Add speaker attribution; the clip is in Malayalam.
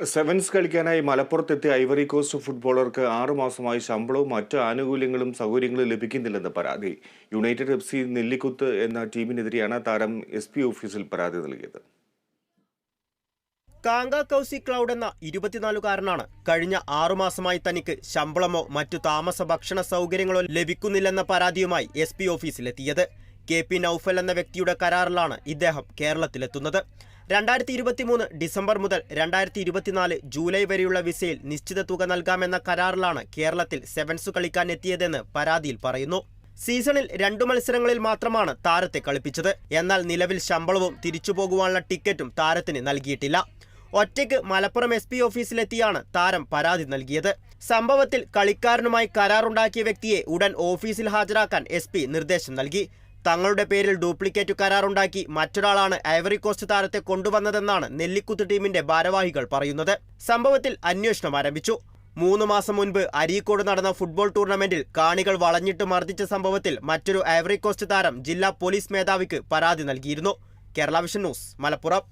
Speaker 1: സെവൻസ് കളിക്കാനായി മലപ്പുറത്തെത്തിയ ഐവറി കോസ്റ്റ് ഫുട്ബോളർക്ക് ആറുമാസമായി ശമ്പളവും മറ്റ് ആനുകൂല്യങ്ങളും സൗകര്യങ്ങളും ലഭിക്കുന്നില്ലെന്ന് പരാതി. യുണൈറ്റഡ് എഫ് സി നെല്ലിക്കുത്ത് എന്ന ടീമിനെതിരെയാണ് താരം എസ് പി ഓഫീസിൽ പരാതി നൽകിയത്.
Speaker 2: കാങ്ക കൗസി ക്ലൗഡ് എന്ന ഇരുപത്തിനാലുകാരനാണ് കഴിഞ്ഞ ആറുമാസമായി തനിക്ക് ശമ്പളമോ മറ്റു താമസ ഭക്ഷണ സൗകര്യങ്ങളോ ലഭിക്കുന്നില്ലെന്ന പരാതിയുമായി എസ് പി ഓഫീസിലെത്തിയത്. കെ പി നൌഫൽ എന്ന വ്യക്തിയുടെ കരാറിലാണ് ഇദ്ദേഹം കേരളത്തിലെത്തുന്നത്. രണ്ടായിരത്തി ഇരുപത്തിമൂന്ന് ഡിസംബർ മുതൽ രണ്ടായിരത്തി ഇരുപത്തിനാല് ജൂലൈ വരെയുള്ള വിസയിൽ നിശ്ചിത തുക നൽകാമെന്ന കരാറിലാണ് കേരളത്തിൽ സെവൻസ് കളിക്കാൻ എത്തിയതെന്ന് പരാതിയിൽ പറയുന്നു. സീസണിൽ രണ്ടു മത്സരങ്ങളിൽ മാത്രമാണ് താരത്തെ കളിപ്പിച്ചത്. എന്നാൽ നിലവിൽ ശമ്പളവും തിരിച്ചു തിരിച്ചുപോകുവാനുള്ള ടിക്കറ്റും താരത്തിന് നൽകിയിട്ടില്ല. ഒറ്റയ്ക്ക് മലപ്പുറം എസ് പി ഓഫീസിലെത്തിയാണ് താരം പരാതി നൽകിയത്. സംഭവത്തിൽ കളിക്കാരനുമായി കരാറുണ്ടാക്കിയ വ്യക്തിയെ ഉടൻ ഓഫീസിൽ ഹാജരാക്കാൻ എസ് നിർദ്ദേശം നൽകി. തങ്ങളുടെ പേരിൽ ഡ്യൂപ്ലിക്കേറ്റ് കരാറുണ്ടാക്കി മറ്റൊരാളാണ് ഐവറി കോസ്റ്റ് താരത്തെ കൊണ്ടുവന്നതെന്നാണ് നെല്ലിക്കുത്ത് ടീമിന്റെ ഭാരവാഹികൾ പറയുന്നത്. സംഭവത്തിൽ അന്വേഷണം ആരംഭിച്ചു. മൂന്ന് മാസം മുൻപ് അരീക്കോട് നടന്ന ഫുട്ബോൾ ടൂർണമെന്റിൽ കാണികൾ വളഞ്ഞിട്ട് മർദ്ദിച്ച സംഭവത്തിൽ മറ്റൊരു ഐവറി കോസ്റ്റ് താരം ജില്ലാ പോലീസ് മേധാവിക്ക് പരാതി നൽകിയിരുന്നു. Kerala vision news Malappuram.